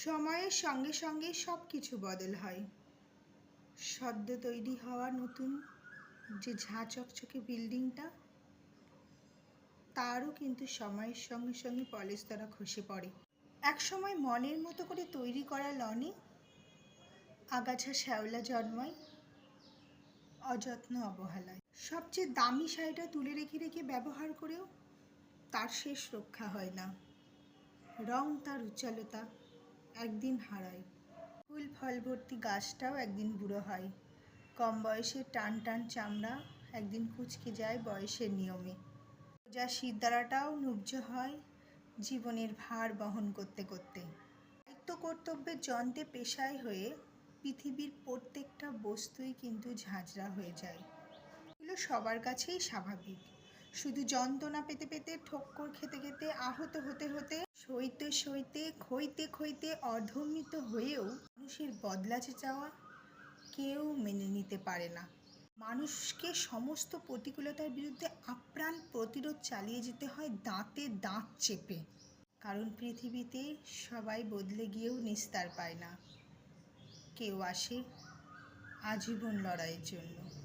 সময়ের সঙ্গে সঙ্গে সব কিছু বদল হয়। সদ্য তৈরি হওয়া নতুন যে ঝাঁ চকচকে বিল্ডিংটা, তারও কিন্তু সময়ের সঙ্গে সঙ্গে পলেস্তরা খসে পড়ে। একসময় মনের মতো করে তৈরি করা লনে আগাছা শ্যাওলা জন্মায়, অযত্ন অবহেলায়। সবচেয়ে দামি শাড়িটা তুলে রেখে রেখে ব্যবহার করেও তার শেষ রক্ষা হয় না। রং তার উজ্জ্বলতা একদিন হারায়। ফুল ফল ভর্তি গাছটাও একদিন বুড়ো হয়। কম বয়সের টান টান চামড়া একদিন কুচকে যায় বয়সের নিয়মে। যা শিরদাঁড়াটাও নুব্জ হয় জীবনের ভার বহন করতে করতে। দায়িত্ব কর্তব্যের যন্ত্রে পেশায় হয়ে পৃথিবীর প্রত্যেকটা বস্তুই কিন্তু ঝাঁঝরা হয়ে যায়। এগুলো সবার কাছেই স্বাভাবিক। শুধু যন্ত্রণা পেতে পেতে ঠক্কর খেতে খেতে আহত হতে হতে সইতে সইতে, খইতে খইতে অধমিত হয়েও মানুষের বদলাতে চাওয়া কেউ মেনে নিতে পারে না। মানুষকে সমস্ত প্রতিকূলতার বিরুদ্ধে আপ্রাণ প্রতিরোধ চালিয়ে যেতে হয় দাঁতে দাঁত চেপে। কারণ পৃথিবীতে সবাই বদলে গিয়েও নিস্তার পায় না। কেউ আসে আজীবন লড়াইয়ের জন্য।